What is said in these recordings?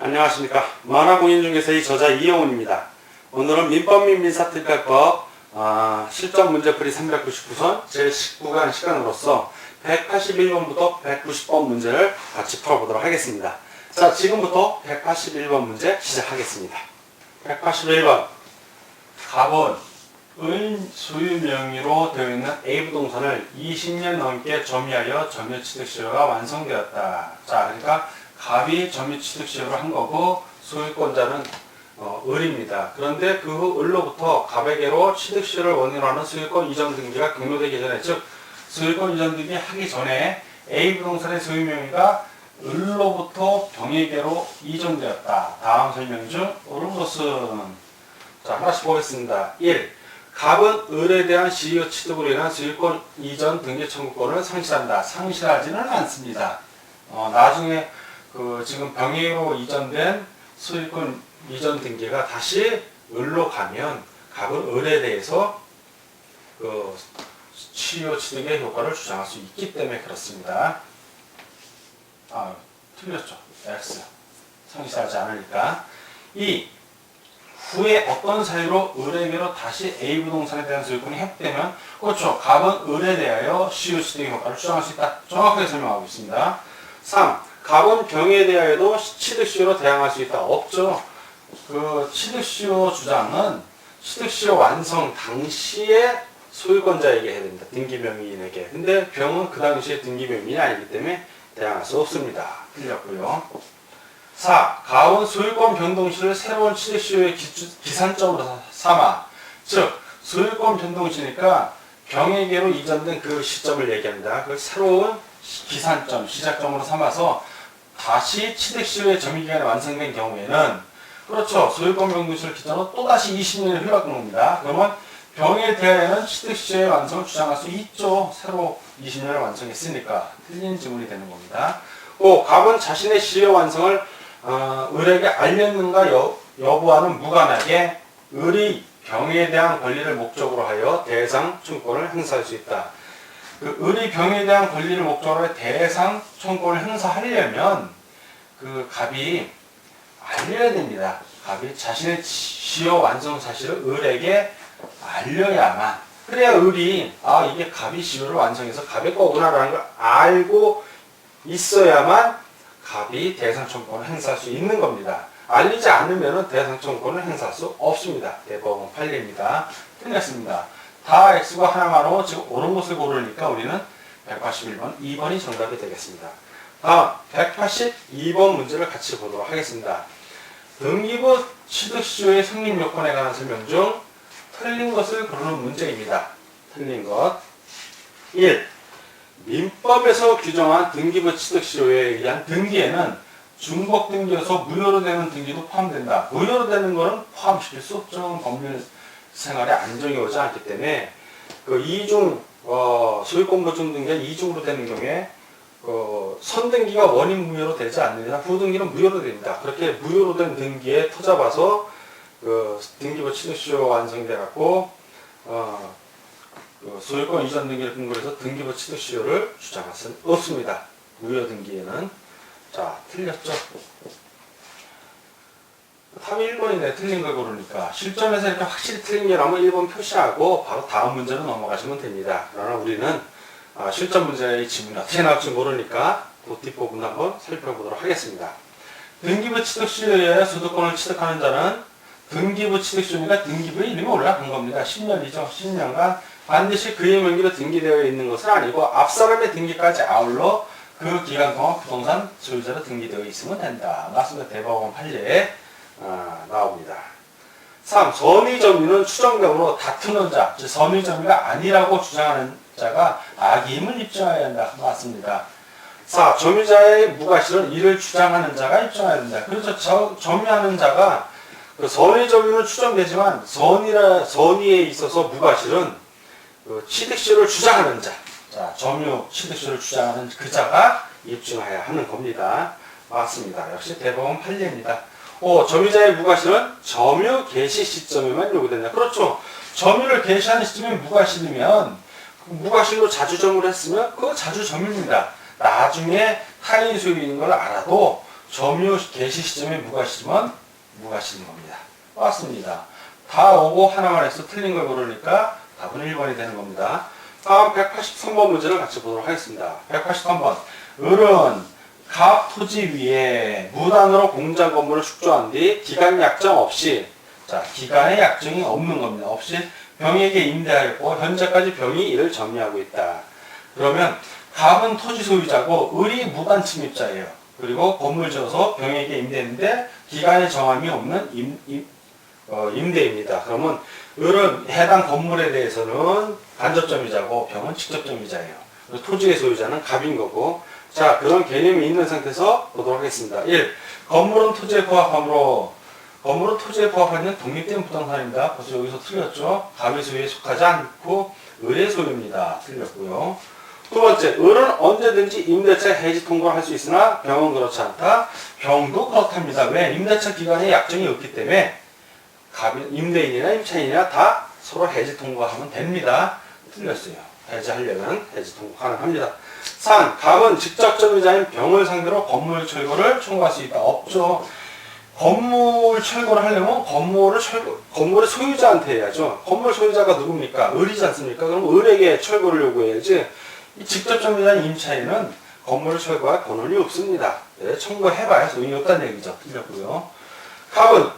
안녕하십니까. 만화공인 중에서의 저자 이영훈입니다. 오늘은 민법 및 민사특별법 아, 실전 문제풀이 399선 제19강 시간으로서 181번부터 190번 문제를 같이 풀어보도록 하겠습니다. 자, 지금부터 181번 문제 시작하겠습니다. 181번. 갑은 은 소유 명의로 되어 있는 A 부동산을 20년 넘게 점유하여 점유 취득 시효가 완성되었다. 자, 그러니까 갑이 점유 취득 시효를 한 거고 소유권자는 어, 을입니다. 그런데 그 후 을로부터 갑에게로 취득 시효를 원인으로 하는 소유권 이전 등기가 경로되기 전에 즉 소유권 이전 등기 하기 전에 A 부동산의 소유 명의가 을로부터 병에게로 이전되었다. 다음 설명 중 옳은 것은 자 하나씩 보겠습니다. 1. 갑은 을에 대한 시효 취득으로 인한 소유권 이전 등기 청구권을 상실한다. 상실하지는 않습니다. 어, 나중에 그 지금 병의로 이전된 소유권 이전 등기가 다시 을로 가면 갑은 을에 대해서 그 시효 취득의 효과를 주장할 수 있기 때문에 그렇습니다. 아, 틀렸죠. X. 상실하지 않으니까. 2. 후에 어떤 사유로 을에게로 다시 A 부동산에 대한 소유권이 회복되면 그렇죠. 갑은 을에 대하여 취득의 효과를 주장할 수 있다. 정확하게 설명하고 있습니다. 3. 갑은 병에 대하여도 취득 시효로 대항할 수 있다. 없죠. 그 취득 시효 주장은 취득 시효 완성 당시에 소유권자에게 해야 됩니다. 등기명의인에게. 근데 병은 그 당시에 등기명의인이 아니기 때문에 대항할 수 없습니다. 틀렸고요. 4. 가온 소유권 변동시를 새로운 취득시효의 기- 기산점으로 삼아 즉 소유권 변동시니까 병에게로 이전된 그 시점을 얘기합니다. 그 새로운 시- 기산점, 시작점으로 삼아서 다시 취득시효의 점유기간이 완성된 경우에는 그렇죠. 소유권 변동시를 기준으로 또다시 20년의 휴학을 옵니다. 그러면 병에 대하여는 취득시효의 완성을 주장할 수 있죠. 새로 20년을 완성했으니까 틀린 질문이 되는 겁니다. 5. 갑은 자신의 시효 완성을 어, 을에게 알렸는가 여, 여부와는 무관하게 을이 병에 대한 권리를 목적으로 하여 대상 청권을 행사할 수 있다. 그 을이 병에 대한 권리를 목적으로 해 대상 청권을 행사하려면 그 갑이 알려야 됩니다. 갑이 자신의 시효 완성 사실을 을에게 알려야만 그래야 을이 아 이게 갑이 시효를 완성해서 갑의 거구나라는 걸 알고 있어야만 갑이 대상청권을 행사할 수 있는 겁니다. 알리지 않으면 대상청권을 행사할 수 없습니다. 대법원 판례입니다. 틀렸습니다. 다 X가 하나만으로 지금 옳은 것을 고르니까 우리는 181번, 2번이 정답이 되겠습니다. 다음 182번 문제를 같이 보도록 하겠습니다. 등기부 취득시효의 성립 요건에 관한 설명 중 틀린 것을 고르는 문제입니다. 틀린 것 1. 민법에서 규정한 등기부 취득 시효에 의한 등기에는 중복 등기여서 무효로 되는 등기도 포함된다. 무효로 되는 것은 포함시킬 수 없죠. 법률 생활에 안정이 오지 않기 때문에 그 이중 어, 소유권 보증 등기가 이중으로 되는 경우에 그 선등기가 원인 무효로 되지 않느냐 후등기는 무효로 됩니다. 그렇게 무효로 된 등기에 터잡아서 그 등기부 취득 시효가 완성돼 갖고 어, 그 소유권 이전 등기를 근거로 해서 등기부 취득 시효를 주장할 수는 없습니다. 무효 등기에는 자 틀렸죠. 답이 1번이네 틀린 걸 고르니까 실전에서 이렇게 확실히 틀린 게 나오면 1번 표시하고 바로 다음 문제로 넘어가시면 됩니다. 그러나 우리는 아, 실전 문제의 지문이 어떻게 나올지 모르니까 그 뒷부분 한번 살펴보도록 하겠습니다. 등기부 취득 시효에 소득권을 취득하는 자는 등기부 취득 시효가 등기부의 이름이 올라간 겁니다. 10년이죠. 10년간 반드시 그의 명의로 등기되어 있는 것은 아니고 앞사람의 등기까지 아울러 그 기간 동안 부동산 소유자로 등기되어 있으면 된다. 맞습니다. 대법원 판례에 아, 나옵니다. 3. 선의점유는 추정병으로 다투는 자, 즉 선의점유가 아니라고 주장하는 자가 악의임을 입증해야 한다. 맞습니다. 4. 점유자의 무과실은 이를 주장하는 자가 입증해야 된다. 그래서 저, 점유하는 자가 그 선의 점유는 추정되지만 선의라, 선의에 있어서 무과실은 그 취득시를 주장하는 자, 자 점유 취득시를 주장하는 그 자가 입증해야 하는 겁니다. 맞습니다. 역시 대법원 판례입니다. 오, 점유자의 무과실은 점유 개시 시점에만 요구된다. 그렇죠. 점유를 개시하는 시점에 무과실이면 그 무과실로 자주 점유를 했으면 그거 자주 점유입니다. 나중에 타인 소유인 걸 알아도 점유 개시 시점에 무과시면 무과시인 겁니다. 맞습니다. 다 오고 하나만 해서 틀린 걸 고르니까 답은 1번이 되는 겁니다. 다음 183번 문제를 같이 보도록 하겠습니다. 183번. 을은 갑 토지 위에 무단으로 공장 건물을 축조한 뒤 기간 약정 없이 자 기간의 약정이 없는 겁니다. 없이 병에게 임대하였고 현재까지 병이 이를 점유하고 있다. 그러면 갑은 토지 소유자고 을이 무단 침입자예요. 그리고 건물 지어서 병에게 임대했는데 기간의 정함이 없는 임, 임, 어, 임대입니다. 그러면 을은 해당 건물에 대해서는 간접점유자고 병은 직접점유자예요. 그리고 토지의 소유자는 갑인 거고 자 그런 개념이 있는 상태에서 보도록 하겠습니다. 1. 건물은 토지에 부합하므로 건물은 토지에 부합하는 독립된 부동산입니다. 벌써 여기서 틀렸죠. 갑의 소유에 속하지 않고 을의 소유입니다. 틀렸고요. 두 번째, 을은 언제든지 임대차 해지 통과를 할 수 있으나 병은 그렇지 않다. 병도 그렇답니다. 왜? 임대차 기간에 약정이 없기 때문에 갑이, 임대인이나 임차인이나 다 서로 해지 통과하면 됩니다. 틀렸어요. 해지하려면 해지 통과 가능합니다. 3. 갑은 직접 점유자인 병을 상대로 건물 철거를 청구할 수 있다. 없죠. 건물 철거를 하려면 건물을 철거, 건물의 소유자한테 해야죠. 건물 소유자가 누굽니까? 을이지 않습니까? 그럼 을에게 철거를 요구해야지. 이 직접 점유자인 임차인은 건물을 철거할 권한이 없습니다. 네, 청구해봐야 소용이 없다는 얘기죠. 틀렸고요. 갑은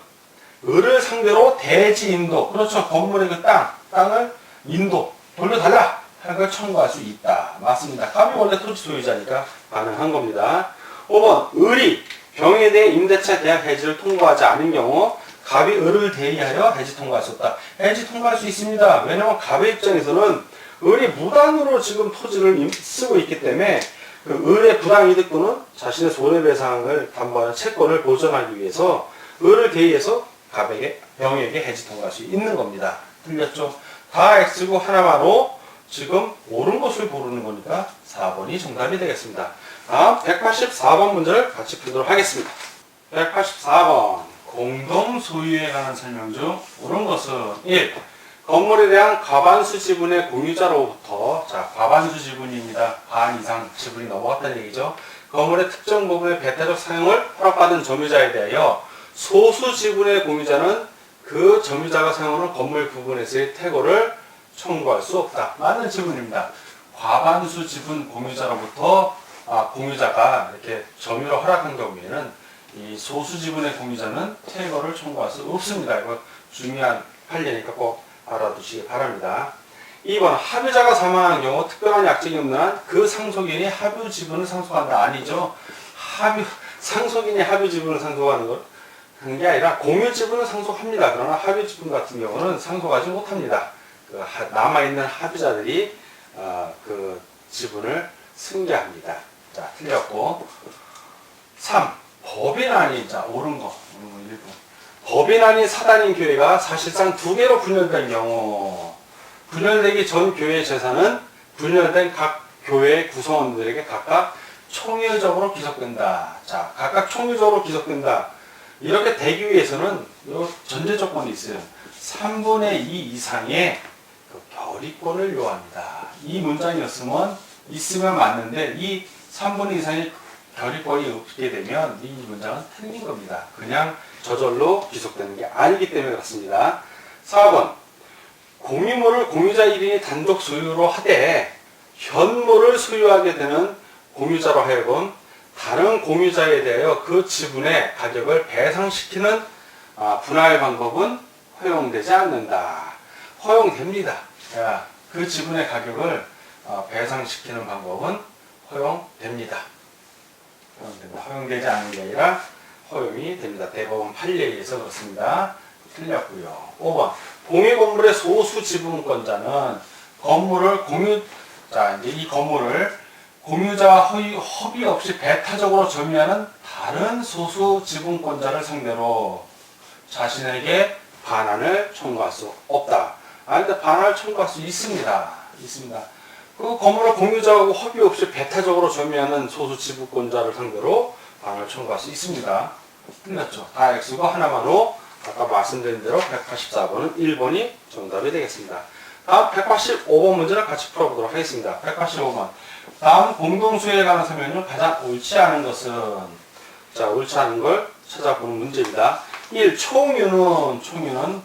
을을 상대로 대지 인도, 그렇죠. 건물의 그 땅, 땅을 인도, 돌려달라! 하는 걸 청구할 수 있다. 맞습니다. 갑이 원래 토지 소유자니까 가능한 겁니다. 5번, 을이 병에 대해 임대차 계약 해지를 통과하지 않은 경우 갑이 을을 대의하여 해지 통과할 수 없다. 해지 통과할 수 있습니다. 왜냐하면 갑의 입장에서는 을이 무단으로 지금 토지를 임- 쓰고 있기 때문에 그 을의 부당 이득분은 자신의 손해배상을 담보하는 채권을 보전하기 위해서 을을 대의해서 갑에게 병에게 해지 통과할 수 있는 겁니다. 틀렸죠? 다 X고 하나만로 지금 옳은 것을 고르는 거니까 4번이 정답이 되겠습니다. 다음 184번 문제를 같이 풀도록 하겠습니다. 184번 공동 소유에 관한 설명 중 옳은 것은 1. 건물에 대한 과반수 지분의 공유자로부터 자 과반수 지분입니다. 반 이상 지분이 넘어갔다는 얘기죠. 건물의 특정 부분의 배타적 사용을 허락받은 점유자에 대하여 소수 지분의 공유자는 그 점유자가 사용하는 건물 부분에서의 퇴거를 청구할 수 없다. 맞는 지분입니다. 과반수 지분 공유자로부터 아, 공유자가 이렇게 점유를 허락한 경우에는 이 소수 지분의 공유자는 퇴거를 청구할 수 없습니다. 이거 중요한 판례니까 꼭 알아두시기 바랍니다. 2번 합의자가 사망한 경우 특별한 약정이 없는 한 그 상속인이 합의 지분을 상속한다 아니죠. 합의 상속인이 합의 지분을 상속하는 것 그런 게 아니라 공유 지분을 상속합니다. 그러나 합의 지분 같은 경우는 상속하지 못합니다. 그 하- 남아있는 합의자들이 어, 그 지분을 승계합니다. 자, 틀렸고. 3. 법인 아닌, 자, 옳은 거. 음, 1번. 법인 아닌 사단인 교회가 사실상 두 개로 분열된 경우, 분열되기 전 교회 재산은 분열된 각 교회 구성원들에게 각각 총일적으로 기속된다. 자, 각각 총일적으로 기속된다. 이렇게 되기 위해서는 요 전제 조건이 있어요. 3분의 2 이상의 그 결의권을 요합니다. 이 문장이었으면 있으면 맞는데 이 3분의 2 이상의 결의권이 없게 되면 이 문장은 틀린 겁니다. 그냥 저절로 기속되는 게 아니기 때문에 그렇습니다. 4번 공유물을 공유자 1인이 단독 소유로 하되 현물을 소유하게 되는 공유자로 하여금 다른 공유자에 대하여 그 지분의 가격을 배상시키는 아, 분할 방법은 허용되지 않는다. 허용됩니다. 야, 그 지분의 가격을 어, 배상시키는 방법은 허용됩니다. 허용되지 않는 게 아니라 허용이 됩니다. 대법원 판례에 의해서 그렇습니다. 틀렸고요. 5번 공유 건물의 소수 지분권자는 건물을 공유 자 이제 이 건물을 공유자와 허위, 협의 없이 배타적으로 점유하는 다른 소수 지분권자를 상대로 자신에게 반환을 청구할 수 없다. 아, 근데 반환을 청구할 수 있습니다. 있습니다. 그 건물을 공유자하고 협의 없이 배타적으로 점유하는 소수 지분권자를 상대로 반환을 청구할 수 있습니다. 끝났죠. 다 X고 하나만으로 아까 말씀드린 대로 184번은 1번이 정답이 되겠습니다. 다음 185번 문제를 같이 풀어보도록 하겠습니다. 185번. 다음 관한 설명은 가장 옳지 않은 것은 자 옳지 않은 걸 찾아보는 문제입니다. 1. 총유는 총유는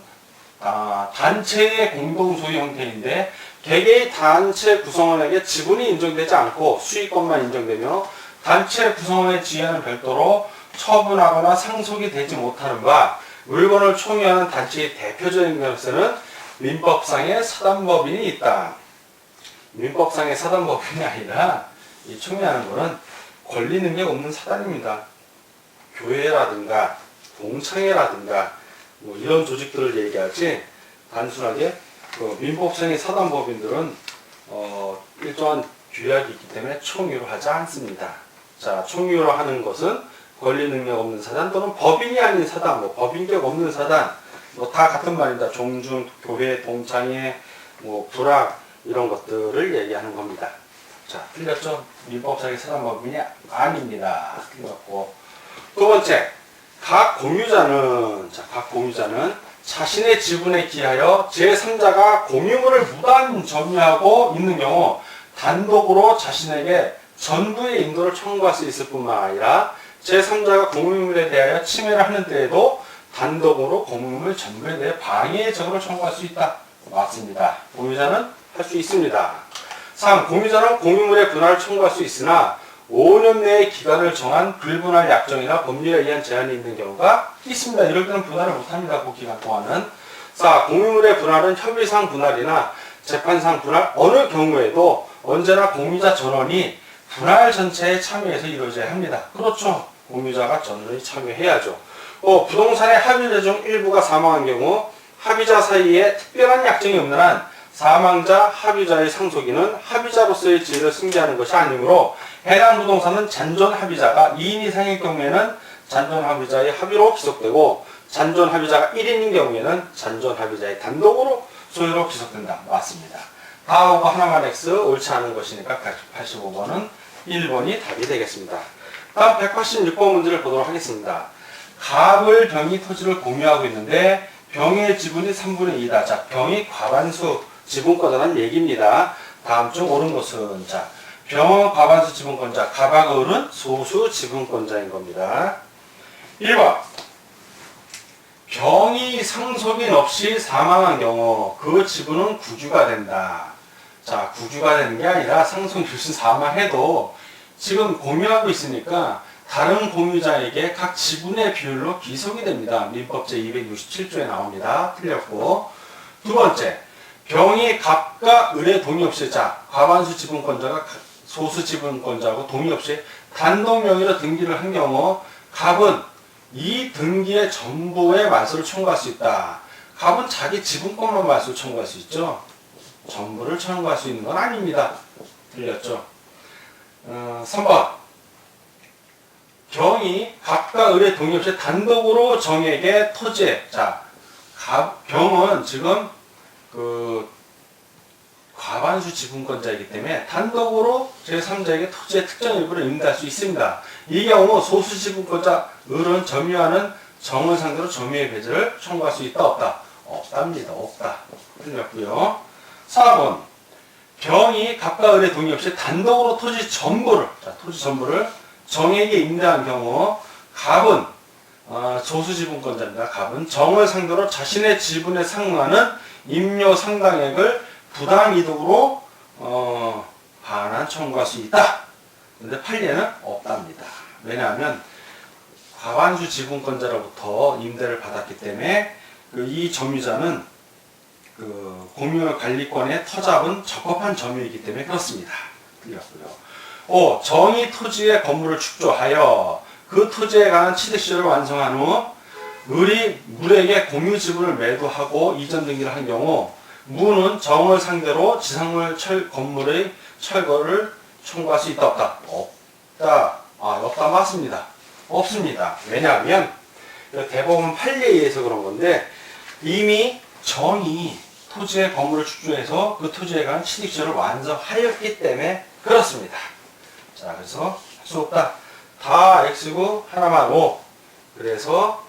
아, 단체의 공동소유 형태인데 개개의 단체 구성원에게 지분이 인정되지 않고 수익권만 인정되며 단체 구성원의 지위는 별도로 처분하거나 상속이 되지 못하는 바 물건을 총유하는 단체의 대표적인 것에는 민법상의 사단법인이 있다. 민법상의 사단법인이 아니라 이 총유하는 것은 권리 능력 없는 사단입니다. 교회라든가 공청회라든가 뭐 이런 조직들을 얘기하지 단순하게 그 민법상의 사단법인들은 어, 일정한 규약이 있기 때문에 총유로 하지 않습니다. 자, 총유로 하는 것은 권리 능력 없는 사단 또는 법인이 아닌 사단, 뭐 법인격 없는 사단, 뭐 다 같은 말입니다. 종중, 교회, 동창회, 뭐 불악 이런 것들을 얘기하는 겁니다. 자, 틀렸죠? 민법상의 사단법인이 아닙니다. 틀렸고 두 번째, 각 공유자는 자, 각 공유자는 자신의 지분에 기하여 제3자가 공유물을 무단 점유하고 있는 경우 단독으로 자신에게 전부의 인도를 청구할 수 있을 뿐만 아니라 제3자가 공유물에 대하여 침해를 하는 때에도 단독으로 공유물 전부에 대해 방해의 적으로 청구할 수 있다. 맞습니다. 공유자는 할 수 있습니다. 3. 공유자는 공유물의 분할을 청구할 수 있으나 5년 내의 기간을 정한 불분할 약정이나 법률에 의한 제한이 있는 경우가 있습니다. 이럴 때는 분할을 못합니다. 그 기간 동안은. 자, 공유물의 분할은 협의상 분할이나 재판상 분할 어느 경우에도 언제나 공유자 전원이 분할 전체에 참여해서 이루어져야 합니다. 그렇죠. 공유자가 전원이 참여해야죠. 어, 부동산의 합의자 중 일부가 사망한 경우 합의자 사이에 특별한 약정이 없는 한 사망자 합의자의 상속인은 합의자로서의 지위를 승계하는 것이 아니므로 해당 부동산은 잔존 합의자가 2인 이상일 경우에는 잔존 합의자의 합의로 기속되고 잔존 합의자가 1인인 경우에는 잔존 합의자의 단독으로 소유로 기속된다. 맞습니다. 다하고 하나만 X 옳지 않은 것이니까 85번은 1번이 답이 되겠습니다. 다음 186번 문제를 보도록 하겠습니다. 갑을 병이 토지를 공유하고 있는데 병의 지분이 3분의 2다. 자, 병이 과반수 지분권자라는 얘기입니다. 다음 중 옳은 것은 자, 병은 과반수 지분권자, 가방을은 소수 지분권자인 겁니다. 1번. 병이 상속인 없이 사망한 경우 그 지분은 구주가 된다. 자, 구주가 되는 게 아니라 상속인 없이 사망해도 지금 공유하고 있으니까 다른 공유자에게 각 지분의 비율로 귀속이 됩니다. 민법 제267조에 나옵니다. 틀렸고. 두 번째, 병이 갑과 을의 동의 없이 자, 과반수 지분권자가 소수 지분권자하고 동의 없이 단독 명의로 등기를 한 경우 갑은 이 등기의 전부의 말소를 청구할 수 있다. 갑은 자기 지분권만 말소를 청구할 수 있죠. 전부를 청구할 수 있는 건 아닙니다. 틀렸죠. 어, 3번. 병이 갑과 을의 동의 없이 단독으로 정에게 토지에, 자, 갑, 병은 지금 그 과반수 지분권자이기 때문에 단독으로 제3자에게 토지의 특정 일부를 임대할 수 있습니다. 이 경우 소수 지분권자 을은 점유하는 정을 상대로 점유의 배제를 청구할 수 있다 없다? 없답니다. 없다. 틀렸고요. 4번 병이 갑과 을의 동의 없이 단독으로 토지 전부를 자, 토지 전부를 정에게 임대한 경우 갑은 어, 소수 지분권자입니다. 갑은 정을 상대로 자신의 지분에 상응하는 임료 상당액을 부당 이득으로 어, 반환 청구할 수 있다. 근데 판례는 없답니다. 왜냐하면 과반수 지분권자로부터 임대를 받았기 때문에 그이 점유자는 그 공유 관리권의 터잡은 적합한 점유이기 때문에 그렇습니다. 틀렸고요. 5. 정의 토지의 건물을 축조하여 그 토지에 관한 취득시효를 완성한 후 을이 물에게 공유 지분을 매도하고 이전 등기를 한 경우 무는 정을 상대로 지상물 철 건물의 철거를 청구할 수 있다 없다? 없다. 아 없다 맞습니다. 없습니다. 왜냐하면 그 대법원 판례에 의해서 그런 건데 이미 정이 토지의 건물을 축조해서 그 토지에 관한 취득시효를 완성하였기 때문에 그렇습니다. 자 그래서 할 수 없다. 다 x고 하나만 o 그래서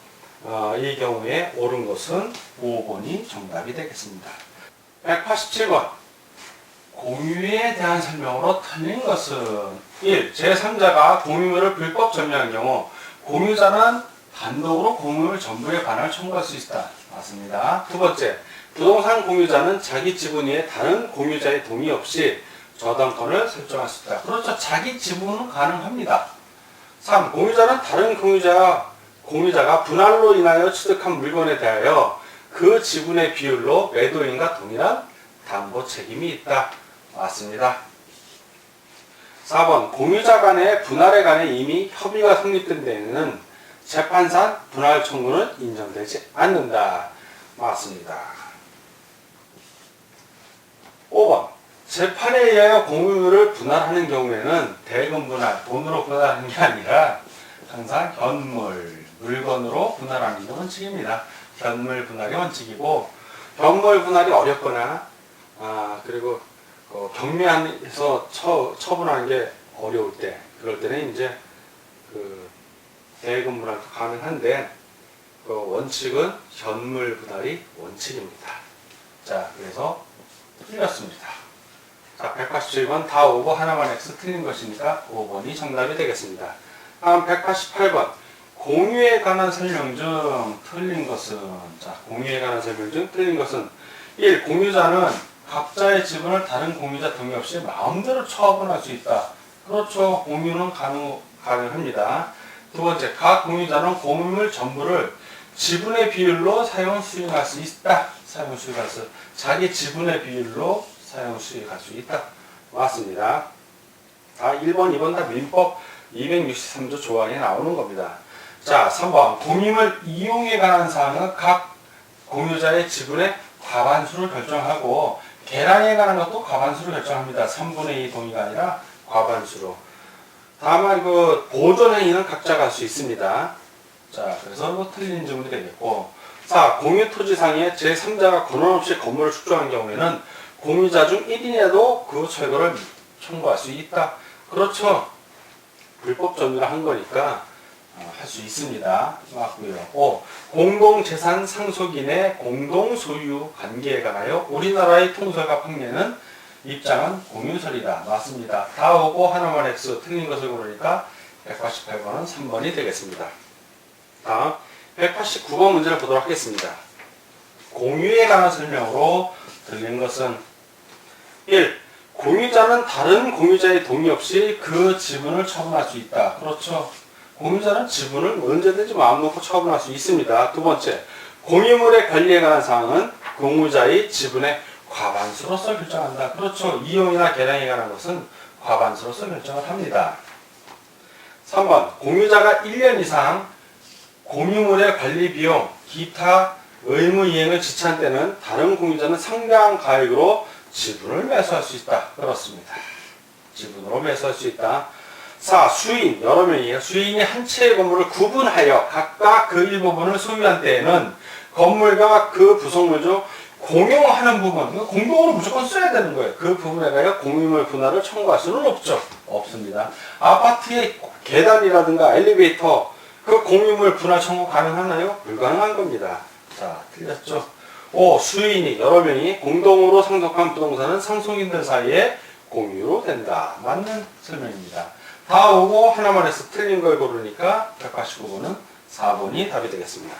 어, 이 경우에 옳은 것은 5번이 정답이 되겠습니다. 187번. 공유에 대한 설명으로 틀린 것은 1. 제3자가 공유물을 불법 점유한 경우 공유자는 단독으로 공유물 전부에 관할 청구할 수 있다. 맞습니다. 두 번째, 부동산 공유자는 자기 지분 위에 다른 공유자의 동의 없이 저당권을 설정할 수 있다. 그렇죠. 자기 지분은 가능합니다. 3. 공유자는 다른 공유자, 공유자가 분할로 인하여 취득한 물건에 대하여 그 지분의 비율로 매도인과 동일한 담보 책임이 있다. 맞습니다. 4번 공유자 간의 분할에 관해 이미 협의가 성립된 데에는 재판상 분할 청구는 인정되지 않는다. 맞습니다. 5번 재판에 의하여 공유를 분할하는 경우에는 대금 분할, 돈으로 분할하는 게 아니라 항상 현물, 물건으로 분할하는 게 원칙입니다. 현물 분할이 원칙이고 현물 분할이 어렵거나 아 그리고 어, 경매에서 처, 처분하는 게 어려울 때 그럴 때는 이제 그 대금 분할도 가능한데 그 원칙은 현물 분할이 원칙입니다. 자 그래서 틀렸습니다. 자 187번 다 오고 하나만 X 틀린 것이니까 5번이 정답이 되겠습니다. 다음 188번 공유에 관한 설명 중 틀린 것은 자 공유에 관한 설명 중 틀린 것은 1. 공유자는 각자의 지분을 다른 공유자 동의 없이 마음대로 처분할 수 있다. 그렇죠. 공유는 가능, 가능합니다. 두 번째, 각 공유자는 공유물 전부를 지분의 비율로 사용 수익할 수 있다. 사용 수익할 수, 자기 지분의 비율로 사용 수익할 수 있다. 맞습니다. 아, 1번, 2번 다 민법 263조 조항에 나오는 겁니다. 자, 3번. 공유물 이용에 관한 사항은 각 공유자의 지분의 과반수를 결정하고 계량에 관한 것도 과반수를 결정합니다. 3분의 2 동의가 아니라 과반수로. 다만 그 보존 행위는 각자가 할 수 있습니다. 자, 그래서 이거 틀린 질문이 되겠고. 자, 공유 토지 상에 제3자가 권한 없이 건물을 축조한 경우에는 공유자 중 1인에도 그 철거를 청구할 수 있다. 그렇죠. 불법 점유를 한 거니까 어, 할 수 있습니다. 맞고요. 5. 공동재산 상속인의 공동소유 관계에 관하여 우리나라의 통설과 판례는 입장은 공유설이다. 맞습니다. 다 오고 하나만 X 틀린 것을 고르니까 188번은 3번이 되겠습니다. 다음 189번 문제를 보도록 하겠습니다. 공유에 관한 설명으로 틀린 것은 1. 공유자는 다른 공유자의 동의 없이 그 지분을 처분할 수 있다. 그렇죠. 공유자는 지분을 언제든지 마음 놓고 처분할 수 있습니다. 두 번째, 공유물의 관리에 관한 사항은 공유자의 지분의 과반수로서 결정한다. 그렇죠. 이용이나 계량에 관한 것은 과반수로서 결정을 합니다. 3번, 공유자가 1년 이상 공유물의 관리 비용, 기타 의무 이행을 지체한 때는 다른 공유자는 상당 가액으로 지분을 매수할 수 있다. 그렇습니다. 지분으로 매수할 수 있다. 4. 수인, 여러 명이에요. 수인이 한 채의 건물을 구분하여 각각 그 일부분을 소유한 때에는 건물과 그 부속물 중 공용하는 부분, 이거 공동으로 무조건 써야 되는 거예요. 그 부분에 대하여 공유물 분할을 청구할 수는 없죠. 없습니다. 아파트의 계단이라든가 엘리베이터, 그 공유물 분할 청구 가능하나요? 불가능한 겁니다. 자, 틀렸죠. 5. 수인이, 여러 명이 공동으로 상속한 부동산은 상속인들 사이에 공유로 된다. 맞는 설명입니다. 다 오고 하나만 해서 틀린 걸 고르니까 189번은 4번이 답이 되겠습니다.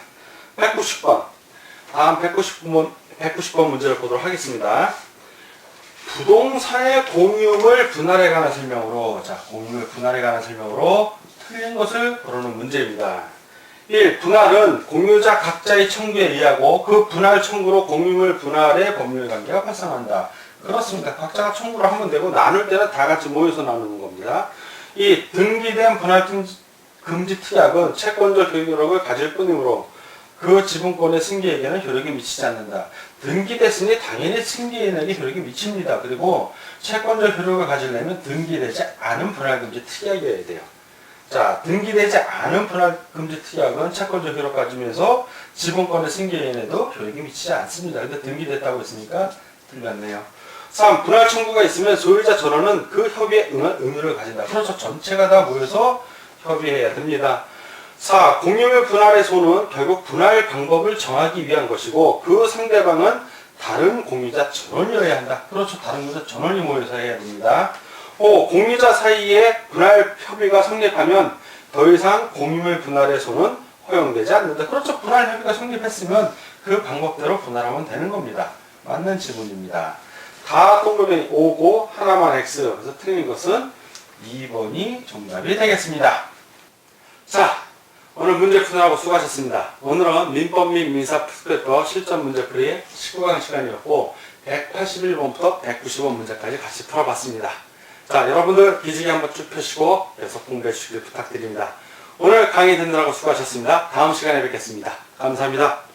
190번. 다음 190번, 190번 문제를 보도록 하겠습니다. 부동산의 공유물 분할에 관한 설명으로, 자, 공유물 분할에 관한 설명으로 틀린 것을 고르는 문제입니다. 1. 분할은 공유자 각자의 청구에 의하고 그 분할 청구로 공유물 분할의 법률 관계가 발생한다. 그렇습니다. 각자가 청구를 하면 되고 나눌 때는 다 같이 모여서 나누는 겁니다. 이 등기된 분할 금지, 특약은 채권적 효력을 가질 뿐이므로 그 지분권의 승계에게는 효력이 미치지 않는다. 등기됐으니 당연히 승계인에게 효력이 미칩니다. 그리고 채권적 효력을 가지려면 등기되지 않은 분할금지 특약이어야 돼요. 자, 등기되지 않은 분할금지 특약은 채권적 효력 가지면서 지분권의 승계인에도 효력이 미치지 않습니다. 근데 등기됐다고 했으니까 틀렸네요. 3. 분할 청구가 있으면 소유자 전원은 그 협의에 응할 의무를 가진다. 그렇죠. 전체가 다 모여서 협의해야 됩니다. 4. 공유물 분할의 손은 결국 분할 방법을 정하기 위한 것이고 그 상대방은 다른 공유자 전원이어야 한다. 그렇죠. 다른 공유자 전원이 모여서 해야 됩니다. 어, 공유자 사이에 분할 협의가 성립하면 더 이상 공유물 분할에서는 허용되지 않는다. 그렇죠. 분할 협의가 성립했으면 그 방법대로 분할하면 되는 겁니다. 맞는 질문입니다. 다 동그라미 오고 하나만 X. 그래서 틀린 것은 2번이 정답이 되겠습니다. 자, 오늘 문제 푸느라고 수고하셨습니다. 오늘은 민법 및 민사 풀이법 실전 문제풀이 19강 시간이었고 181번부터 195번 문제까지 같이 풀어봤습니다. 자, 여러분들 기지개 한번 쭉 펴시고 계속 공부해 주시길 부탁드립니다. 오늘 강의 듣느라고 수고하셨습니다. 다음 시간에 뵙겠습니다. 감사합니다.